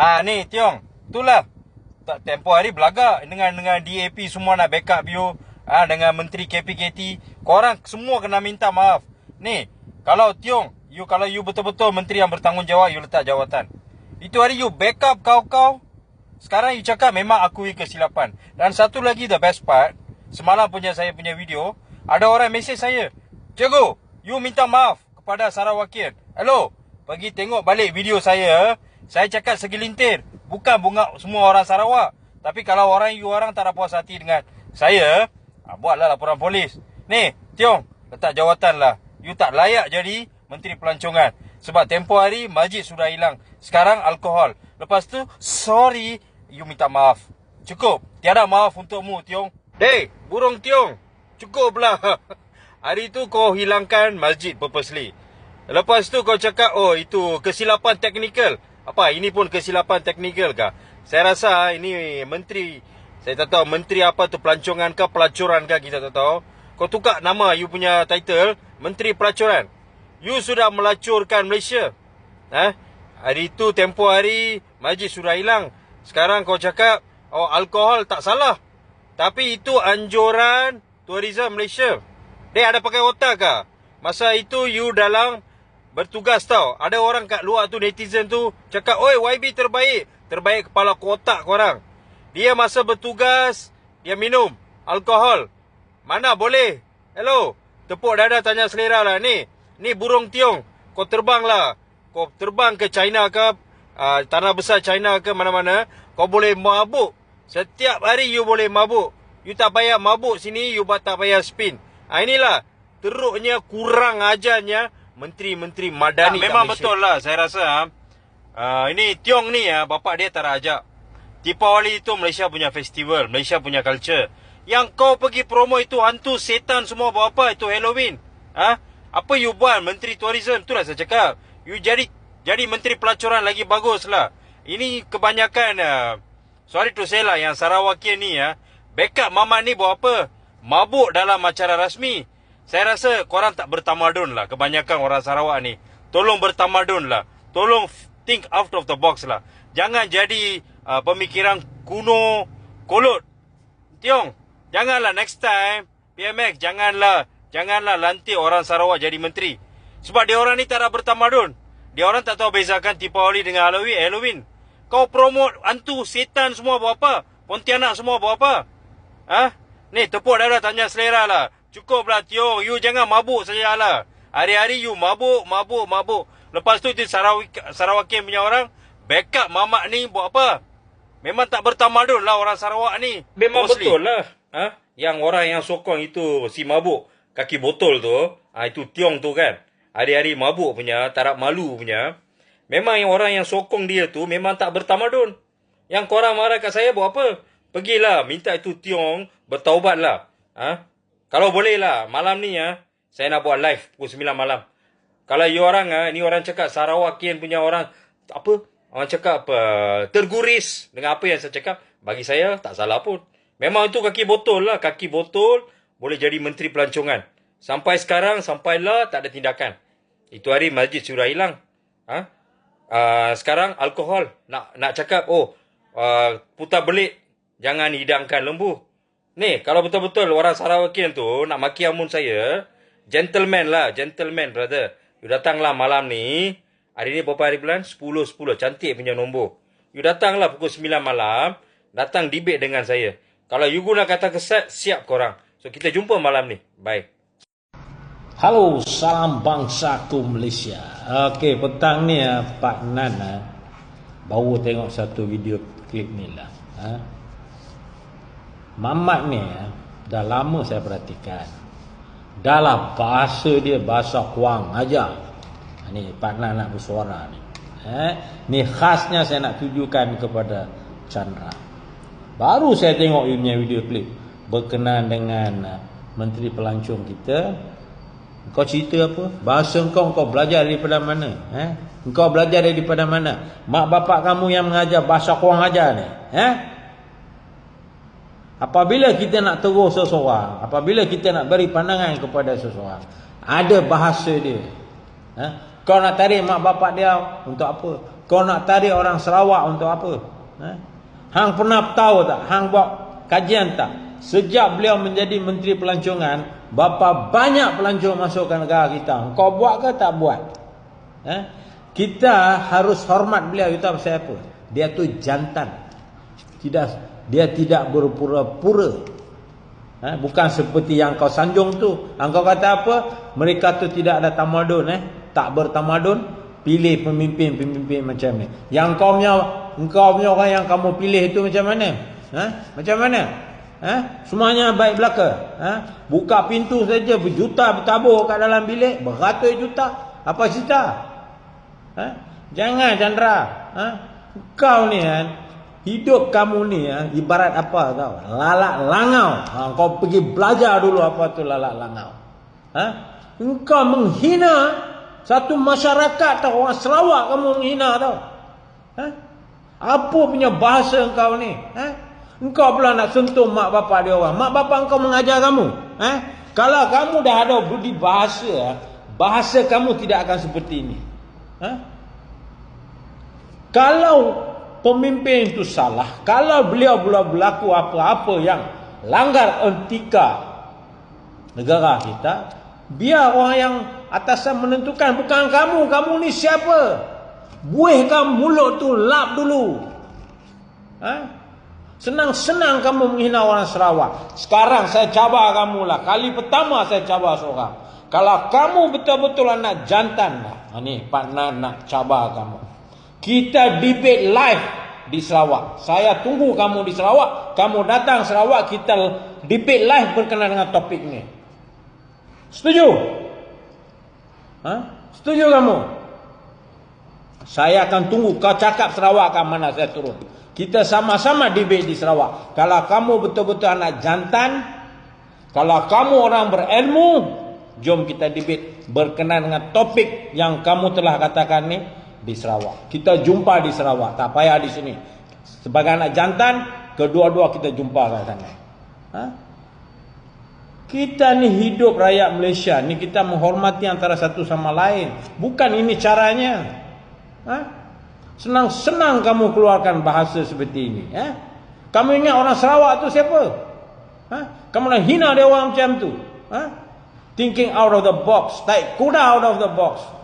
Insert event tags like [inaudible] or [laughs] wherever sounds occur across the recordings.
Ah ni Tiong, itulah. Tak tempoh hari belagak dengan dengan DAP semua nak backup you. Ah dengan menteri KPKT, korang semua kena minta maaf. Ni, kalau Tiong, you kalau you betul-betul menteri yang bertanggungjawab, you letak jawatan. Itu hari you backup kau-kau. Sekarang you cakap memang akui kesilapan. Dan satu lagi the best part, semalam punya saya punya video, ada orang mesej saya. Cikgu, you minta maaf kepada Sarawakian. Hello, pergi tengok balik video saya. Saya cakap segelintir. Bukan bunga semua orang Sarawak. Tapi kalau orang you orang tak ada puas hati dengan saya, ah, buatlah laporan polis. Ni, Tiong, letak jawatan lah. You tak layak jadi Menteri Pelancongan. Sebab tempoh hari masjid sudah hilang. Sekarang alkohol. Lepas tu, sorry, you minta maaf. Cukup. Tiada maaf untukmu, Tiong. Dey, burung Tiong. Cukuplah. [laughs] Hari tu kau hilangkan masjid purposely. Lepas tu kau cakap, oh itu kesilapan teknikal. Apa ini pun kesilapan teknikal kah? Saya rasa ini menteri saya tak tahu menteri apa tu pelancongan ke pelacuran ke kita tak tahu. Kau tukar nama you punya title menteri pelacuran. You sudah melacurkan Malaysia. Ha? Hari itu tempoh hari majlis sudah hilang. Sekarang kau cakap oh alkohol tak salah. Tapi itu anjuran tourism Malaysia. Dia ada pakai otak ke? Masa itu you dalam bertugas tau. Ada orang kat luar tu netizen tu cakap, "Oi, YB terbaik. Terbaik kepala kotak korang." Dia masa bertugas, dia minum alkohol. Mana boleh? Hello. Tepuk dada tanya selera lah ni. Ni burung tiong. Kau terbang lah. Kau terbang ke China ke uh, tanah besar China ke mana-mana, kau boleh mabuk. Setiap hari you boleh mabuk. You tak payah mabuk sini, you tak payah spin. Ha, inilah teruknya kurang ajarnya menteri-menteri madani. Tak, memang betul lah saya rasa. Uh, ini Tiong ni ya, bapak dia tak ajak. Deepawali itu Malaysia punya festival, Malaysia punya culture. Yang kau pergi promo itu hantu setan semua buat apa itu Halloween. Ha? Apa you buat menteri tourism tu lah saya cakap. You jadi jadi menteri pelacuran lagi bagus lah. Ini kebanyakan uh, sorry to say lah yang Sarawakian ni ya. Backup mama ni buat apa? Mabuk dalam acara rasmi. Saya rasa korang tak bertamadun lah kebanyakan orang Sarawak ni. Tolong bertamadun lah. Tolong think out of the box lah. Jangan jadi uh, pemikiran kuno kolot. Tiong, janganlah next time PMX janganlah janganlah lantik orang Sarawak jadi menteri. Sebab dia orang ni tak ada bertamadun. Dia orang tak tahu bezakan Deepawali dengan Halloween. Halloween. Kau promote hantu setan semua buat apa? Pontianak semua buat apa? Ha? Ni tepuk dada tanya selera lah. Cukuplah Tio, you jangan mabuk saja lah. Hari-hari you mabuk, mabuk, mabuk. Lepas tu itu Sarawak Sarawakian punya orang backup mamak ni buat apa? Memang tak bertamadun lah orang Sarawak ni. Memang Mostly. betul lah. Ha? Yang orang yang sokong itu si mabuk kaki botol tu, ha, itu Tiong tu kan. Hari-hari mabuk punya, tarap malu punya. Memang yang orang yang sokong dia tu memang tak bertamadun. Yang korang marah kat saya buat apa? Pergilah minta itu Tiong bertaubat lah. Ha? Kalau boleh lah, malam ni ya, saya nak buat live pukul 9 malam. Kalau you orang ah, ni orang cakap Sarawakian punya orang apa? Orang cakap apa? Terguris dengan apa yang saya cakap. Bagi saya tak salah pun. Memang itu kaki botol lah, kaki botol boleh jadi menteri pelancongan. Sampai sekarang sampailah tak ada tindakan. Itu hari masjid sudah hilang. Ha? Uh, sekarang alkohol nak nak cakap oh uh, putar belit jangan hidangkan lembu. Ni, kalau betul-betul orang Sarawakian tu nak maki amun saya, gentleman lah, gentleman brother. You datanglah malam ni. Hari ni berapa hari bulan? 10-10. Cantik punya nombor. You datanglah pukul 9 malam. Datang debate dengan saya. Kalau you guna kata keset, siap korang. So, kita jumpa malam ni. Bye. Halo, salam bangsaku Malaysia. Okey, petang ni ah, Pak Nan ah, baru tengok satu video klip ni lah. Ha? Mamat ni eh, dah lama saya perhatikan. Dalam bahasa dia bahasa kuang aja. Ni Pak Nan nak bersuara ni. Eh, ni khasnya saya nak tujukan kepada Chandra. Baru saya tengok punya video klip berkenaan dengan uh, Menteri Pelancong kita. Kau cerita apa? Bahasa kau kau belajar daripada mana? Eh? Kau belajar daripada mana? Mak bapak kamu yang mengajar bahasa kuang aja ni. Eh? Apabila kita nak tegur seseorang, apabila kita nak beri pandangan kepada seseorang, ada bahasa dia. Ha? Kau nak tarik mak bapak dia untuk apa? Kau nak tarik orang Sarawak untuk apa? Ha? Hang pernah tahu tak? Hang buat kajian tak? Sejak beliau menjadi Menteri Pelancongan, berapa banyak pelancong masuk ke negara kita? Kau buat ke tak buat? Ha? Kita harus hormat beliau itu pasal apa? Dia tu jantan. Tidak dia tidak berpura-pura. Ha? bukan seperti yang kau sanjung tu. Engkau kata apa? Mereka tu tidak ada tamadun eh, tak bertamadun. Pilih pemimpin-pemimpin macam ni. Yang kau punya engkau punya orang yang kamu pilih itu macam mana? Ha? Macam mana? Ha? Semuanya baik belaka. Ha? Buka pintu saja berjuta bertabur kat dalam bilik, beratus juta. Apa cerita? Ha? Jangan Chandra. Ha? Kau ni kan Hidup kamu ni ya, ibarat apa tau? Lalak langau. Ha, kau pergi belajar dulu apa tu lalak langau. Ha? Engkau menghina satu masyarakat tau. Orang Sarawak kamu menghina tau. Ha? Apa punya bahasa engkau ni? Ha? Engkau pula nak sentuh mak bapak dia orang. Mak bapak engkau mengajar kamu. Ha? Kalau kamu dah ada budi bahasa, bahasa kamu tidak akan seperti ini. Ha? Kalau pemimpin itu salah, kalau beliau pula berlaku apa-apa yang langgar etika negara kita, biar orang yang atasan menentukan bukan kamu, kamu ni siapa? Buihkan mulut tu lap dulu. Ha? Senang-senang kamu menghina orang Sarawak. Sekarang saya cabar kamu lah. Kali pertama saya cabar seorang. Kalau kamu betul-betul anak jantan lah. Ha, ni partner nak cabar kamu. Kita debate live di Sarawak. Saya tunggu kamu di Sarawak. Kamu datang Sarawak, kita debate live berkenaan dengan topik ni. Setuju? Ha? Setuju kamu? Saya akan tunggu kau cakap Sarawak ke mana saya turun. Kita sama-sama debate di Sarawak. Kalau kamu betul-betul anak jantan, kalau kamu orang berilmu, jom kita debate berkenaan dengan topik yang kamu telah katakan ni di Sarawak. Kita jumpa di Sarawak, tak payah di sini. Sebagai anak jantan, kedua-dua kita jumpa kat sana. Ha? Kita ni hidup rakyat Malaysia, ni kita menghormati antara satu sama lain. Bukan ini caranya. Ha? Senang-senang kamu keluarkan bahasa seperti ini. Ha? Kamu ingat orang Sarawak tu siapa? Ha? Kamu nak hina dia orang macam tu. Ha? Thinking out of the box. Taik kuda out of the box.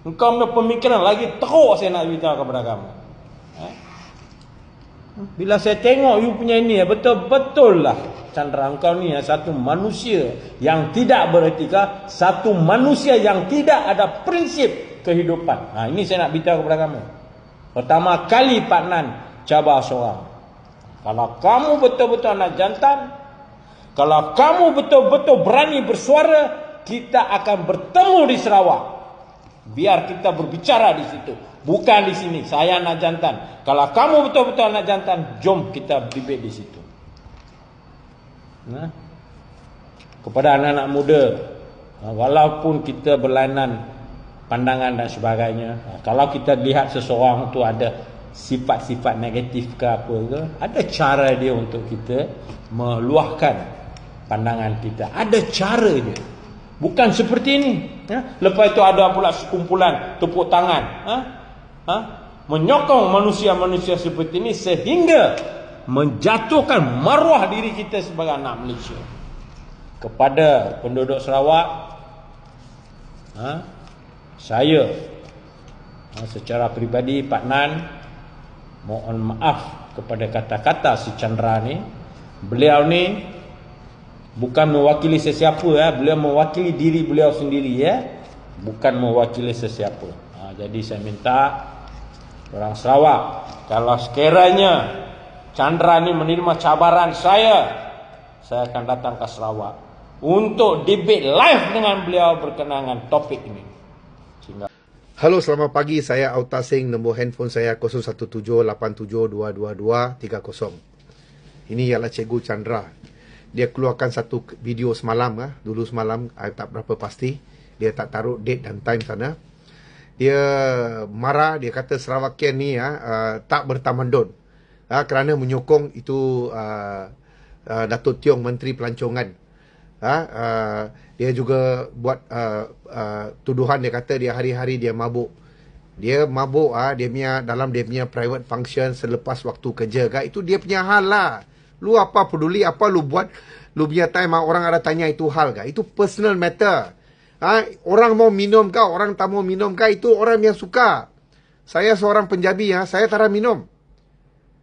Engkau punya pemikiran lagi teruk saya nak beritahu kepada kamu. Eh? Bila saya tengok you punya ini ya betul-betul lah Chandra engkau ni ya, satu manusia yang tidak beretika, satu manusia yang tidak ada prinsip kehidupan. Ha, ini saya nak beritahu kepada kamu. Pertama kali Pak Nan cabar seorang. Kalau kamu betul-betul anak jantan, kalau kamu betul-betul berani bersuara, kita akan bertemu di Sarawak. Biar kita berbicara di situ. Bukan di sini. Saya anak jantan. Kalau kamu betul-betul anak jantan, jom kita debate di situ. Nah. Kepada anak-anak muda, walaupun kita berlainan pandangan dan sebagainya, kalau kita lihat seseorang tu ada sifat-sifat negatif ke apa ke, ada cara dia untuk kita meluahkan pandangan kita. Ada cara dia. Bukan seperti ini. Ya? Lepas itu ada pula sekumpulan tepuk tangan. Ha? Ha? Menyokong manusia-manusia seperti ini sehingga menjatuhkan maruah diri kita sebagai anak Malaysia. Kepada penduduk Sarawak, ha? saya ha, secara peribadi Pak Nan mohon maaf kepada kata-kata si Chandra ni. Beliau ni bukan mewakili sesiapa ya beliau mewakili diri beliau sendiri ya bukan mewakili sesiapa ha, jadi saya minta orang Sarawak kalau sekiranya Chandra ni menerima cabaran saya saya akan datang ke Sarawak untuk debate live dengan beliau berkenaan topik ini sehingga Halo, selamat pagi. Saya Auta Singh. Nombor handphone saya 0178722230. Ini ialah Cikgu Chandra dia keluarkan satu video semalam ah. Dulu semalam I tak berapa pasti. Dia tak taruh date dan time sana. Dia marah dia kata Serawakian ni ah uh, tak bertamadun ah kerana menyokong itu uh, uh, Datuk Tiong Menteri Pelancongan. Ah uh, dia juga buat uh, uh, tuduhan. Dia kata dia hari-hari dia mabuk. Dia mabuk ah dia punya dalam dia punya private function selepas waktu kerja. Kan itu dia punya hal lah lu apa peduli apa lu buat lu punya time ah, orang ada tanya itu hal kan itu personal matter. Ah orang mau minum kah orang tak mau minum kah itu orang yang suka. Saya seorang penjabi ya saya tak minum.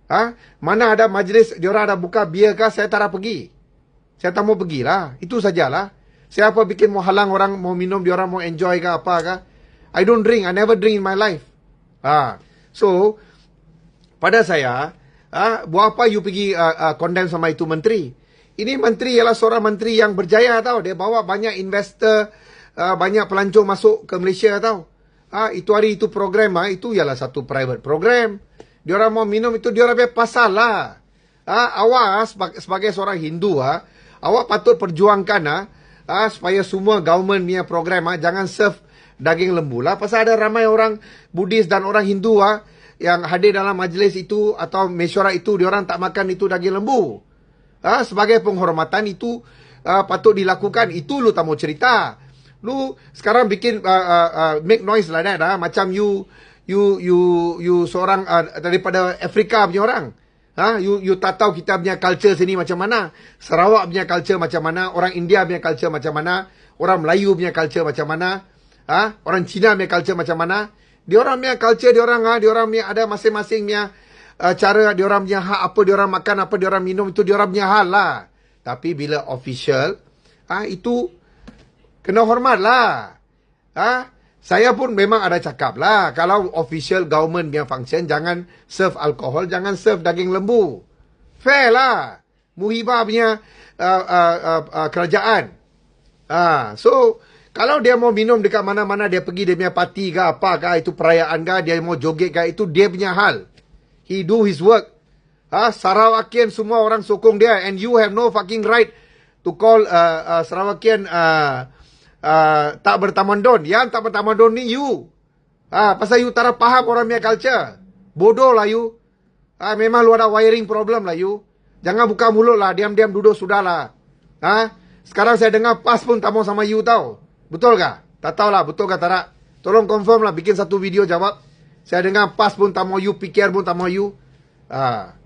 Ah mana ada majlis dia orang ada buka bir kah saya tak pergi. Saya tak mau pergilah itu sajalah. Siapa bikin mau halang orang mau minum dia orang mau enjoy kah apa kah I don't drink. I never drink in my life. Ah, so pada saya, ah, buat apa you pergi uh, uh, condemn sama itu menteri? Ini menteri ialah seorang menteri yang berjaya tau. Dia bawa banyak investor, uh, banyak pelancong masuk ke Malaysia tau. Ah, itu hari itu program ah, itu ialah satu private program. Dia orang mau minum itu dia orang punya pasal lah. Ah, awak sebagai, seorang Hindu ah, awak patut perjuangkan ah, ah supaya semua government punya program ah jangan serve daging lembu lah. Pasal ada ramai orang Buddhis dan orang Hindu ah yang hadir dalam majlis itu atau mesyuarat itu, dia orang tak makan itu daging lembu. Ah, sebagai penghormatan itu ah, patut dilakukan. Itu lu tak mau cerita. Lu sekarang bikin uh, uh, uh, make noise lah that, ah. macam you you you you seorang uh, daripada Afrika punya orang. Ha, you you tak tahu kita punya culture sini macam mana. Sarawak punya culture macam mana, orang India punya culture macam mana, orang Melayu punya culture macam mana. Ha? Orang Cina punya culture macam mana? Dia orang punya culture, dia orang ha, dia orang punya ada masing-masing punya uh, cara, dia orang punya hak apa dia orang makan, apa dia orang minum itu dia orang punya hal lah. Tapi bila official, ha, itu kena hormat lah. Ha? Saya pun memang ada cakap lah. Kalau official government punya function, jangan serve alkohol, jangan serve daging lembu. Fair lah. Muhibah punya uh, uh, uh, uh, kerajaan. Ha, so, kalau dia mau minum dekat mana-mana dia pergi dia punya parti ke apa ke itu perayaan ke dia mau joget ke itu dia punya hal. He do his work. Ha, Sarawakian semua orang sokong dia and you have no fucking right to call uh, uh, Sarawakian uh, uh, tak bertamadun. Yang tak bertamadun ni you. Ha, pasal you tak faham orang punya culture. Bodoh lah you. Ha, memang lu ada wiring problem lah you. Jangan buka mulut lah. Diam-diam duduk sudahlah. Ha? Sekarang saya dengar pas pun tak mau sama you tau. Betul kah? Tak tahulah betul kah tak Tolong confirm lah bikin satu video jawab. Saya dengar pas pun tak mau you, fikir pun tak mau you. Ah.